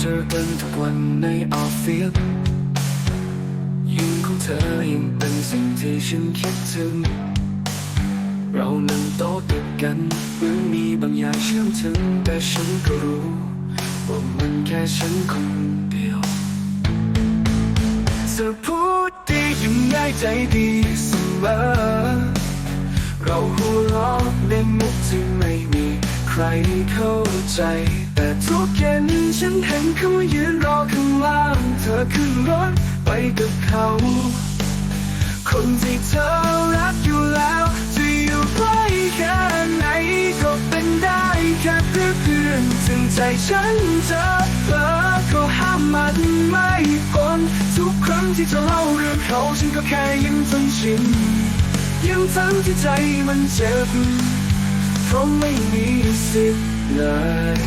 เจอกันทุกวันในออฟฟิศยิ้มของเธอยังเป็นสิ่งที่ฉันคิดถึง เรานั่งโต๊ะติดกันเหมือนมีบางอย่างเชื่อมถึง แต่ฉันก็รู้ว่ามันแค่ฉันคนเดียวเธอพูดดียังง่ายใจดีเสมอเราหัวเราะในมุกที่ม ใครเข้าใจ แต่ทุกเย็นฉันเห็นเขายืนรอข้างล่าง เธอขึ้นรถไปกับเขา คนที่เธอรักอยู่แล้วจะอยู่ใกล้แค่ไหนก็เป็นได้แค่เพื่อเพื่อนถึงใจฉันจะเผลอก็ห้ามมันไม่พ้นทุกครั้งที่เธอเล่าเรื่องเขาฉันก็แค่ยิ้มจนชินยังทั้งที่ใจมันเจ็บ เขาไม่มีสิทธิ์เลย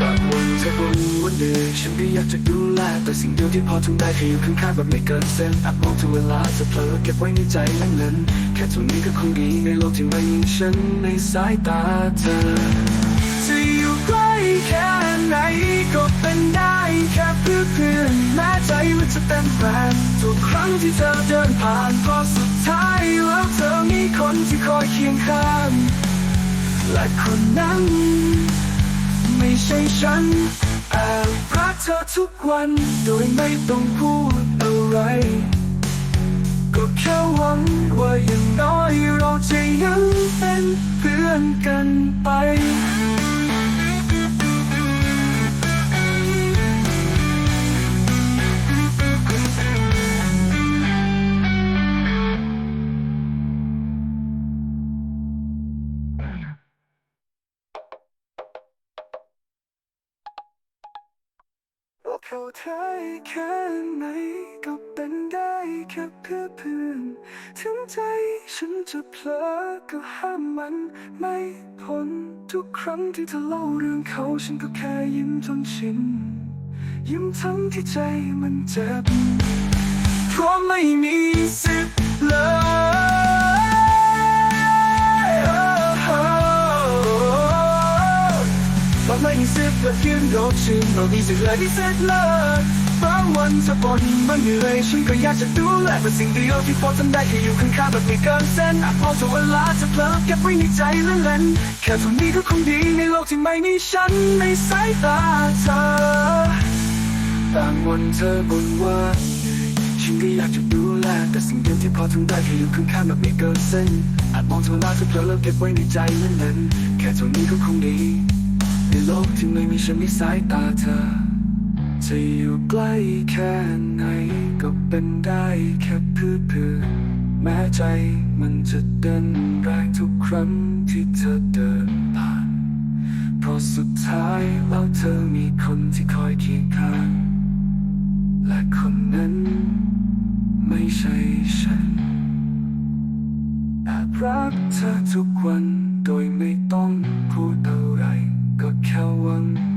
บางวันเธอบ่นว่าเหนื่อยฉันก็อยากจะดูแลแต่สิ่งเดียวที่พอทำได้คืออยู่ข้างๆแบบไม่เกินเส้นอาจมองถึงเวลาจะเผลอเก็บไว้ในใจนั่นนั้นแค่เท่านี้ก็คงดีในโลกที่ไม่มีฉันในสายตาเธอ มันทุกครั้งที่เธอเดินผ่านเพราะสุดท้ายแล้วเธอมีคนที่คอยเคียงข้างและคนนั้น ไม่ใช่ฉันแอบรักเธอทุกวันโดยไม่ต้องพูดอะไร ก็แค่หวังว่าอย่างน้อยเราจะยังเป็นเพื่อนกันไป เขาเธอแค่ไหนก็เป็นได้แค่เพื่อเพื่อนถึงใจฉันจะเผลอก็ห้ามมันไม่พ้นทุกครั้งที่เธอเล่าเรื่องเขาฉันก็แค่ยิ้มจนชินยิ้มทั้งที่ใจมันเจ็บเพราะไม่มีสิ But my insist but you know ฉันเราดีสุดเลยที่สุดเลบางวันเธอบ่นมันเหนื่อยฉันก็อยากจะดูแลแต่สิ่งเดียวที่พอทำได้แค่อยู่ข้างๆแบบไม่เกินเส้นอาจพอจะเวลาจะเผลอเก็บไว้ในใจเล่นๆแค่เท่านี้ก็คงดีในโลกที่ไม่มีฉันในสายตาเธอบางวันเธอบ่นว่าเหนื่อยฉันก็อยากจะดูแลแต่สิ่งเดียวที่พอทำได้แค่อยู่ข้างๆแบบไม่เกินเส้นอาจมองเธอลาจะเผลอแล้วเก็บไว้ในใจเล่นๆแค่เท่านี้ก็คงดี โลกที่ไม่มีฉันในสายตาเธอ จะอยู่ใกล้แค่ไหนก็เป็นได้แค่เพื่อเพื่อแม้ใจมันจะเดินแรงทุกครั้งที่เธอเดินผ่าน เพราะสุดท้ายแล้วเธอมีคนที่คอยเคียงข้าง และคนนั้นไม่ใช่ฉันแอบรักเธอทุกวันโดยไม่ต้องพูดเอ Cowan.